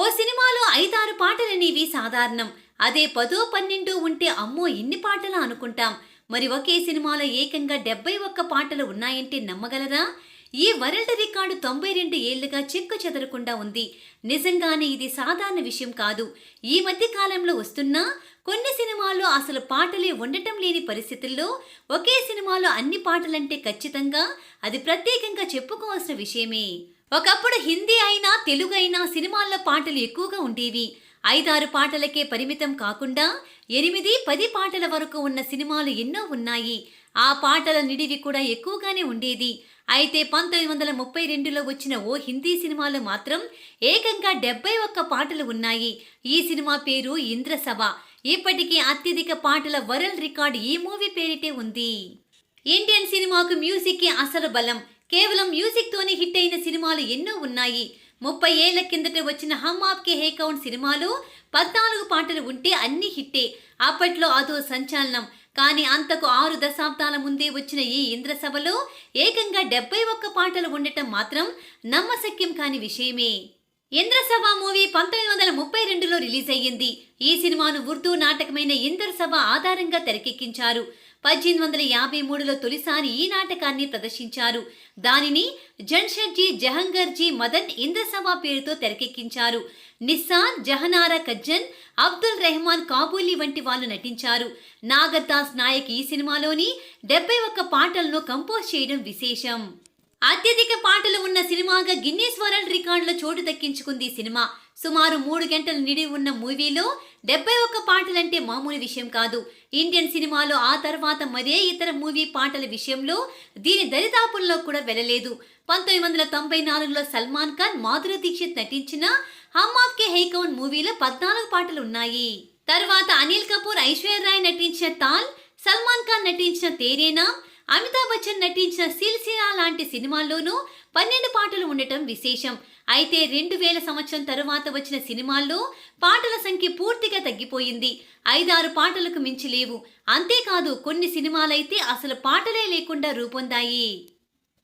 ఓ సినిమాలో ఐదారు పాటలనేవి సాధారణం. అదే పదో పన్నెండు ఉంటే అమ్మో ఇన్ని పాటలా అనుకుంటాం. మరి ఒకే సినిమాలో ఏకంగా డెబ్బై ఒక్క పాటలు ఉన్నాయంటే నమ్మగలరా? ఈ వరల్డ్ రికార్డు తొంభై రెండు ఏళ్ళుగా చెక్కు చెదరకుండా ఉంది. నిజంగానే ఇది సాధారణ విషయం కాదు. ఈ మధ్య కాలంలో వస్తున్నా కొన్ని సినిమాల్లో అసలు పాటలే ఉండటం లేని పరిస్థితుల్లో ఒకే సినిమాలో అన్ని పాటలంటే ఖచ్చితంగా అది ప్రత్యేకంగా చెప్పుకోవాల్సిన విషయమే. ఒకప్పుడు హిందీ అయినా తెలుగు అయినా సినిమాల్లో పాటలు ఎక్కువగా ఉండేవి. ఐదారు పాటలకే పరిమితం కాకుండా ఎనిమిది పది పాటల వరకు ఉన్న సినిమాలు ఎన్నో ఉన్నాయి. ఆ పాటల నిడివి కూడా ఎక్కువగానే ఉండేది. అయితే పంతొమ్మిది వందల ముప్పై రెండులో వచ్చిన ఓ హిందీ సినిమాలో మాత్రం ఏకంగా డెబ్బై ఒక్క పాటలు ఉన్నాయి. ఈ సినిమా పేరు ఇంద్రసభ. ఇప్పటికీ అత్యధిక పాటల వరల్డ్ రికార్డ్ ఈ మూవీ పేరిటే ఉంది. ఇండియన్ సినిమాకు మ్యూజిక్ అసలు బలం. కేవలం మ్యూజిక్ తోనే హిట్ అయిన సినిమాలు ఎన్నో ఉన్నాయి. ముప్పై ఏళ్ళ కిందట వచ్చిన హమ్ ఆప్కే హే కౌన్ సినిమాలో పద్నాలుగు పాటలు ఉంటే అన్ని హిట్టే. అప్పట్లో అదో సంచలనం. కానీ అంతకు ఆరు దశాబ్దాల ముందే వచ్చిన ఈ ఇంద్రసభలో ఏకంగా డెబ్బై ఒక్క పాటలు ఉండటం మాత్రం నమ్మశక్యం కాని విషయమే. ఇంద్రసభ మూవీ పంతొమ్మిది వందల ముప్పై రెండులో రిలీజ్ అయ్యింది ఈ సినిమాను ఉర్దూ నాటకమైన ఇంద్రసభ ఆధారంగా తెరకెక్కించారు. పద్దెనిమిది వందల యాభై మూడులో తొలిసారి ఈ నాటకాన్ని ప్రదర్శించారు. దానిని జన్షెడ్జీ జహంగర్జీ మదన్ ఇంద్రసభ పేరుతో తెరకెక్కించారు. నిస్సాన్ జహనారా కజ్జన్ అబ్దుల్ రెహమాన్ కాబూలీ వంటి వాళ్ళు నటించారు. నాగర్దాస్ నాయక్ ఈ సినిమాలోని డెబ్బై ఒక్క పాటలను కంపోజ్ చేయడం విశేషం. అత్యధిక పాటలు ఉన్న సినిమాగా గిన్నీస్ వరల్డ్ రికార్డులో చోటు దక్కించుకుంది ఈ సినిమా. సుమారు మూడు గంటలు నిడి ఉన్న మూవీలో డెబ్బై ఒక్క పాటలంటే మామూలు విషయం కాదు. ఇండియన్ సినిమాలో ఆ తర్వాత మరే ఇతర మూవీ పాటల విషయంలో దీని దరిదాపుల్లో కూడా వెళ్ళలేదు. పంతొమ్మిది వందల తొంభై నాలుగులో సల్మాన్ ఖాన్ మాధురి దీక్షిత్ నటించిన హమ్ ఆప్కే హై కౌన్ మూవీలో పద్నాలుగు పాటలు ఉన్నాయి. తర్వాత అనిల్ కపూర్ ఐశ్వర్య రాయ్ నటించిన తాల్ సల్మాన్ ఖాన్ నటించిన తేరేనా అమితాబ్ బచ్చన్ నటించిన సిల్సిలా లాంటి సినిమాల్లోనూ పన్నెండు పాటలు ఉండటం విశేషం. అయితే రెండు వేల సంవత్సరం తరువాత వచ్చిన సినిమాల్లో పాటల సంఖ్య పూర్తిగా తగ్గిపోయింది. ఐదారు పాటలకు మించి లేవు. అంతేకాదు కొన్ని సినిమాలైతే అసలు పాటలే లేకుండా రూపొందాయి.